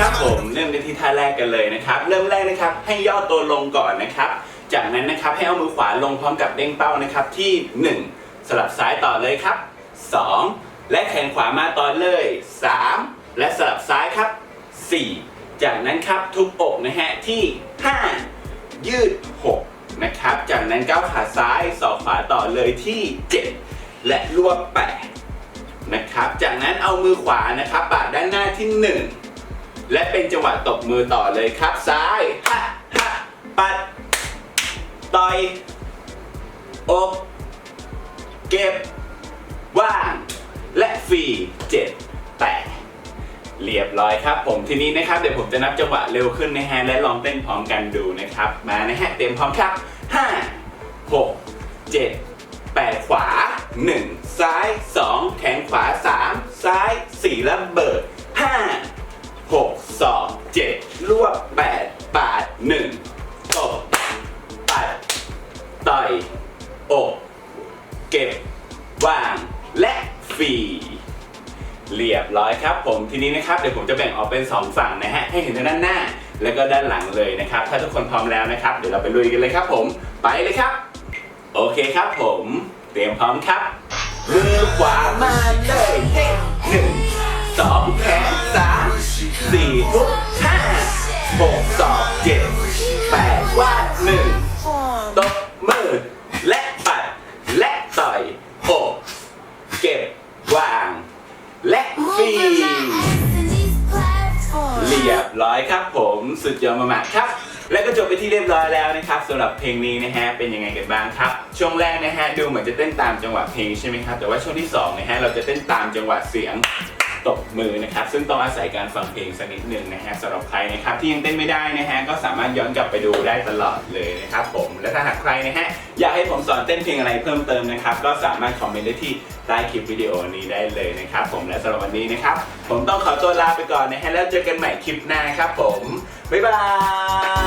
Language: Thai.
ครับผมเริ่มกันที่ท่าแรกกันเลยนะครับ เริ่มแรกนะครับให้ย่อตัวลงก่อนนะครับ จากนั้นนะครับให้เอามือขวาลงพร้อมกับเด้งเป้านะครับที่ 1 สลับซ้ายต่อเลยครับ 2 และแขนขวามาต่อเลย 3 และสลับซ้ายครับ 4 จากนั้นครับทุบอกนะฮะที่ 5 ยืด 6 นะครับ จากนั้นก้าวขาซ้ายสอกขวาต่อเลยที่ 7 และรวบ8นะครับ จากนั้นเอามือขวานะครับปาดด้านหน้าที่ 1 และเป็นจังหวะตบมือต่อเลยครับซ้ายฮะฮะปัด ต่อยอกเก็บ ว่าง และฟรีเจ็ดแปดเรียบร้อยครับผมทีนี้นะครับเดี๋ยวผมจะนับจังหวะเร็วขึ้นนะฮะและลองเต้นพร้อมกันดูนะครับ มานะฮะเตรียมพร้อมครับ 5 6 7 8 ขวา 1 ซ้าย 2 แขนขวา 3 ซ้าย 4 แล้วเบิด 6 2 7รวบ8ปาด1ตบปัดต่อยอกเก็บวางและฟรีเรียบร้อยครับ ผมทีนี้นะครับเดี๋ยวผมจะแบ่งออกเป็น 2 ฝั่งนะฮะให้เห็นทั้งด้านหน้า แล้วก็ด้านหลังเลยนะครับ ถ้าทุกคนพร้อมแล้วนะครับ เดี๋ยวเราไปลุยกันเลยครับผมไปเลยครับ โอเคครับผม เตรียมพร้อมครับมือขวา มุกห้าหกสองเจ็ดแปดว่าหนึ่งตบมือ และปัด และต่อยอกเก็บวาง และฟีเรียบร้อยครับผมสุดยอดมากครับ และก็จบไปที่เรียบร้อยแล้วนะครับสำหรับเพลงนี้นะฮะเป็นยังไงกันบ้างครับ ช่วงแรกนะฮะดูเหมือนจะเต้นตามจังหวะเพลงใช่ไหมครับแต่ว่าช่วงที่สองนะฮะเราจะเต้นตามจังหวะเสียง ตบมือนะครับ ซึ่งต้องอาศัยการฟังเพลงสักนิดหนึ่งนะฮะสำหรับใครนะครับที่ยังเต้นไม่ได้นะฮะก็สามารถย้อนกลับไปดูได้ตลอดเลยนะครับผมและถ้าหากใครนะฮะอยากให้ผมสอนเต้นเพลงอะไรเพิ่มเติมนะครับก็สามารถคอมเมนต์ได้ที่ใต้คลิปวิดีโอนี้ได้เลยนะครับผมและสำหรับวันนี้นะครับผมต้องขอตัวลาไปก่อนนะฮะแล้วเจอกันใหม่คลิปหน้าครับผมบ๊ายบาย